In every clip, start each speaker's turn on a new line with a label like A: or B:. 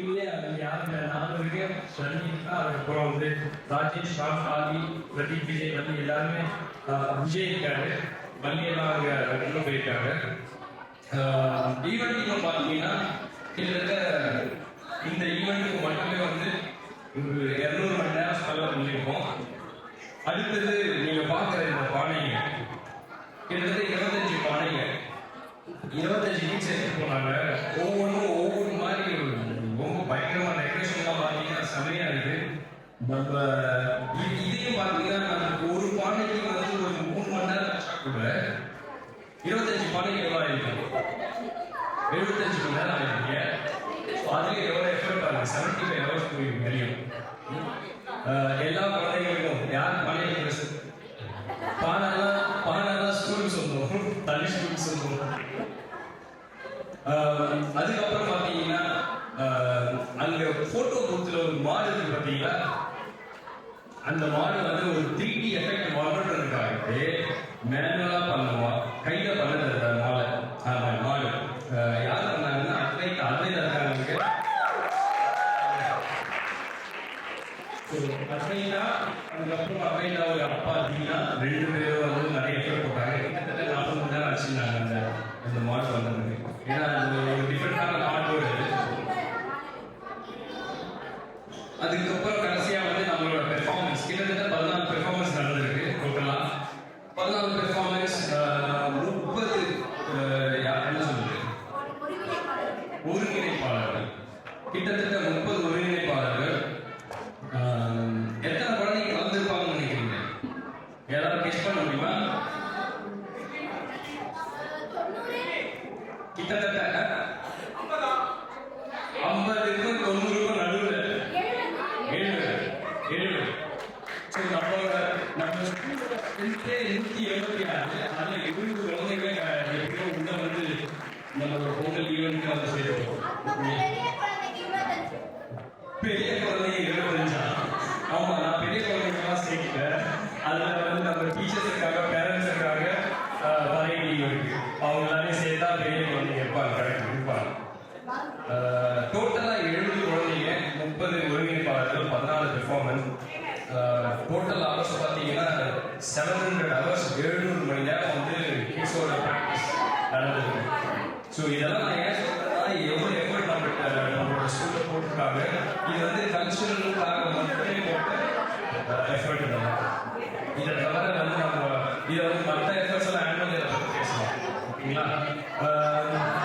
A: யாருமே நாலு இருக்கேன் ஷர்மிகா அதுக்கப்புறம் வந்து ராஜேஷ் ராம் ஆதி பிரதீப் விஜய் வள்ளி எல்லாருமே விஜய் இருக்காரு. வள்ளியெல்லாம் அங்கே உள்ள போயிருக்காங்க ஈவெண்ட் இன்னும் பார்த்தீங்கன்னா கிட்டத்தட்ட இந்த ஈவெண்ட்டுக்கு மட்டுமே வந்து இரநூறு மணி நேரம் ஸ்பெல்ல பண்ணியிருக்கோம். அடுத்தது நீங்கள் பார்க்குற இந்த பானைங்க கிட்டத்தட்ட இருபத்தஞ்சு பானைங்க. இருபத்தஞ்சு பீஸ் எடுத்து போனாங்க ஒவ்வொன்றும் ஒவ்வொரு மாதிரி ரொம்ப பயங்கரமா டெக்கரேஷன்லாம் பார்த்தீங்கன்னா செமையா இருக்கு நம்ம இதையும் பார்த்தீங்கன்னா நமக்கு ஒரு பானைக்கு வந்து ஒரு மூணு மணி நேரம் வச்சா கூட இருபத்தஞ்சு பானைக்கு எவ்வளோ ஆயிருக்கு? எழுபத்தஞ்சு மணி நேரம் ஆயிருக்கீங்க அதுல எவ்வளோ எஃபர்ட் ஆகுது செவன்டி ஃபைவ் ஹவர்ஸ் போயிருக்கு தெரியும். எல்லா குழந்தைகளுக்கும் யார் பானை இன்ட்ரெஸ்ட் பானெல்லாம் பானெல்லாம் ஸ்கூல் சொல்லுவோம். தனி ஸ்கூலுக்கு சொல்லுவோம். அதுக்கு பார்த்தீங்களா அந்த மாடு வந்து ஒரு த்ரீ டி எஃபெக்ட் மாடல்ன்றதுக்காக மேனுவலா பண்ணுவா கையில பண்ணது அந்த மாலை ஆமா மாடு யார் பண்ணாங்கன்னா அத்வைத் அத்வைத் இருக்காங்க. அத்வைதா அதுக்கப்புறம் அத்வைதா ஒரு அப்பா தீனா ரெண்டு பேரும் வந்து நிறைய எஃபெக்ட் போட்டாங்க. கிட்டத்தட்ட நாற்பது மணி நேரம் ஆச்சுன்னாங்க அந்த அந்த மாடு வந்ததுக்கு. ஏன்னா அது ஒரு டிஃப்ரெண்டான மாடு அதுக்கப்புறம் கடைசியா வந்து நம்மளோட பெர்ஃபார்மன்ஸ் கிட்டத்தட்ட பதினாலு பெர்ஃபார்மன்ஸ் நடந்திருக்கு டோட்டலா பதினாலு பெர்ஃபார்மன்ஸ் முப்பது யார் என்ன சொல்றது ஒருங்கிணைப்பாளர்கள் கிட்டத்தட்ட முப்பது ஒருங்கிணைப்பாளர்கள் ஆஹ், எத்தனை குழந்தைங்க கலந்துருப்பாங்கன்னு நினைக்கிறீங்க யாராவது கெஸ் பண்ண முடியுமா கிட்டத்தட்ட ஐம்பதுக்கும் தொண்ணூறுக்கும் நடுவில். எழுபது எழுபது ஸோ நம்மளோட நம்ம ஸ்கூல்லே நூற்றி எழுபத்தி ஆறு. அதில் உள்ள வந்து நம்மளோட பொங்கல் ஈவெண்ட்க்கு வந்து பெரிய குழந்தைங்க இருபத்தஞ்சா? ஆமா நான் பெரிய குழந்தைங்கலாம் சேர்க்கல. அதனால வந்து நம்ம டீச்சர்ஸ் இருக்காங்க பேரண்ட்ஸ் இருக்காங்க வரைடி இருக்கு. அவங்க எல்லாமே சேர்த்தா பெரிய குழந்தைங்க இருப்பாங்க கரெக்ட் இருப்பாங்க. டோட்டலா எழுபது குழந்தைங்க முப்பது ஒருங்கிணைப்பாளர்கள் பதினாலு பெர்ஃபார்மன்ஸ் டோட்டல் ஹவர்ஸ் பார்த்தீங்கன்னா செவன் ஹண்ட்ரட் ஹவர்ஸ் எழுநூறு மணி நேரம் வந்து கிட்ஸோட ப்ராக்டிஸ் நடந்தது. ஸோ இதெல்லாம் நான் ஏன் சொல்றேன்னா எவ்வளோ எஃபர்ட் நம்ம நம்மளோட ஸ்கூலில் போட்டிருக்காங்க. இது வந்து கல்ச்சுரலுக்காக மட்டுமே போட்ட எஃபர்ட் தான் இதை தவிர வந்து நம்ம இதை வந்து மற்ற எஃபர்ட்ஸ் எல்லாம் ஆனுவல் இதை பற்றி பேசலாம் ஓகேங்களா ஆஹ்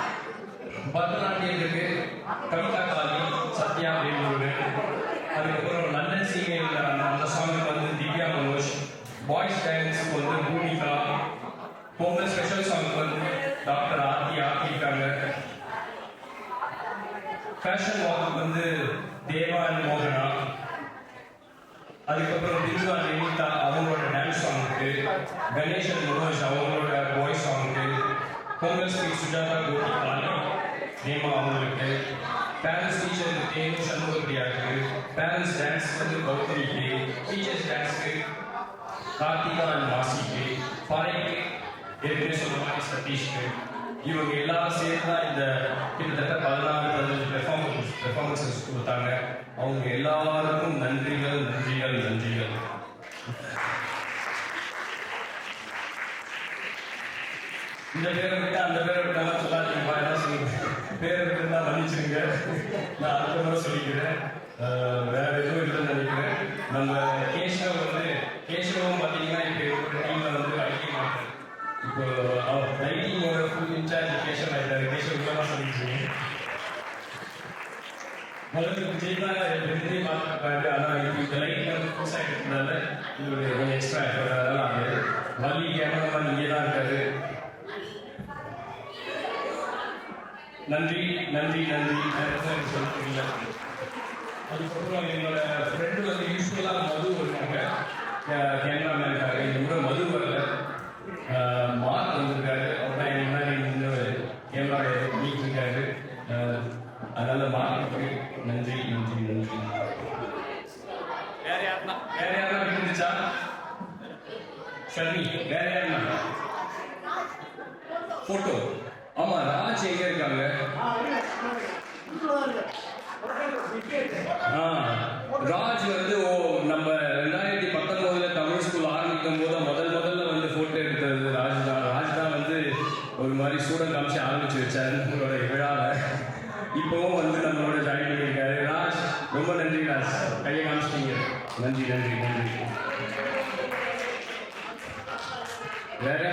A: பரதநாட்டியம் இருக்கு கவிதா காலி சத்யா வேலூர். அதுக்கப்புறம் லண்டன் சீமையில் அந்த அந்த சாங்குக்கு வந்து திவ்யா மனோஜ். பாய்ஸ் டான்ஸுக்கு வந்து பூமிகா. பொங்கல் ஸ்பெஷல் சாங்க்கு வந்து டாக்டர் ஆர்த்தி ஆக்கியிருக்காங்க. ஃபேஷன் வாக்கு வந்து தேவா அண்ட் மோகனா. அதுக்கப்புறம் பிந்துவா நிமிதா அவங்களோட டான்ஸ் அவங்களுக்கு கணேஷன் மனோஜ் அவங்களோட சுஜாதா கோபி காலி நேமா அவங்களுக்கு பேரண்ட்ஸ் டீச்சர் தேனு சண்முகப்பிரியாவுக்கு பேரண்ட்ஸ் டான்ஸ் வந்து கௌதமிக்கு டீச்சர்ஸ் டான்ஸ்க்கு கார்த்திகா அண்ட் வாசிக்கு பறைக்கு ஏற்கனவே சொன்ன மாதிரி சதீஷ்க்கு. இவங்க எல்லாரும் சேர்ந்து தான் இந்த கிட்டத்தட்ட பதினாறு பதினஞ்சு பெர்ஃபார்மன்ஸ் பெர்ஃபார்மன்ஸஸ் கொடுத்தாங்க. அவங்க எல்லாருக்கும் நன்றிகள் நன்றிகள் நன்றிகள். இந்த பேரை விட்டு அந்த பேரை விட்டாலும் சொல்லாதீங்கப்பா என்ன சொல்லுங்க பேரை விட்டு மன்னிச்சிருங்க. நான் அடுத்த முறை சொல்லிக்கிறேன். வேற எதுவும் இல்லைன்னு நினைக்கிறேன். நம்ம கேசவ வந்து கேசவம் பார்த்தீங்கன்னா இப்போ ஒரு டீம்ல வந்து அடிக்க மாட்டேன் இப்போ அவர் ரைட்டிங்கோட ஃபுல் இன்சார்ஜ் கேசவ் ஆயிட்டாரு. கேசவ் இல்லாம சொல்லிக்கிறீங்க முதல்ல விஜய் தான் ரெண்டு பார்த்துருப்பாரு ஆனால் இப்போ இந்த லைட் வந்து புதுசாக இருக்கிறதுனால இது ஒரு கொஞ்சம் எக்ஸ்ட்ரா எஃபர்ட் அதெல்லாம் ஆகுது. வள்ளி கேமராமேன் இங்கே தான் இருக்காரு. நன்றி நன்றி நன்றி. சொல்லுங்க அதுக்கப்புறம் என்னோட ஃப்ரெண்டு வந்து யூஸ்வலாக மது வருவாங்க. கேமராமேன் இருக்காரு. இந்த முறை மது வரல. மார்க் வந்திருக்காரு. அவர் தான் என் முன்னாடி நின்று கேமரா நீக்கிருக்காரு அஹ் அதனால மார்க்கு நன்றி நன்றி நன்றி. வேற யாருன்னா வேற யாருன்னா இருந்துச்சா ஷர்மி வேற யாருன்னா? போட்டோ. ஆமா ராஜ் எங்க இருக்காங்க? ராஜ் வந்து ஓ நம்ம ரெண்டாயிரத்தி பத்தொன்பதுல தமிழ் ஸ்கூல் ஆரம்பிக்கும் போது முதல் முதல்ல வந்து போட்டோ எடுத்தது ராஜ் தான். ராஜ் தான் வந்து ஒரு மாதிரி சூட காமிச்சு ஆரம்பிச்சு வச்சாரு உங்களோட விழாவை. இப்பவும் வந்து நம்மளோட ஜாயின் பண்ணியிருக்காரு. ராஜ் ரொம்ப நன்றி ராஜ். கையை காமிச்சிட்டீங்க. நன்றி நன்றி நன்றி. வேற?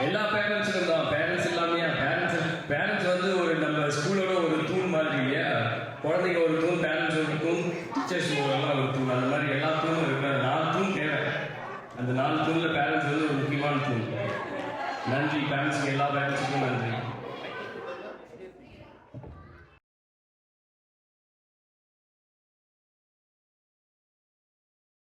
A: எல்லா பேரண்ட்ஸுக்கும் தான். பேரண்ட்ஸ் இல்லாமையா? பேரண்ட்ஸ் பேரண்ட்ஸ் வந்து ஒரு நம்ம ஸ்கூலோட ஒரு தூண் மாதிரி இல்லையா? குழந்தைங்க ஒரு தூண் பேரண்ட்ஸ் ஒரு தூண் டீச்சர்ஸ் எல்லாம் ஒரு தூண். அந்த மாதிரி எல்லா தூணும் இருக்கிற நாலு தூண் தேவை. அந்த நாலு தூணில் பேரண்ட்ஸ் வந்து ஒரு முக்கியமான தூண். நன்றி. பேரண்ட்ஸுக்கு எல்லா பேரண்ட்ஸுக்கும் நன்றி.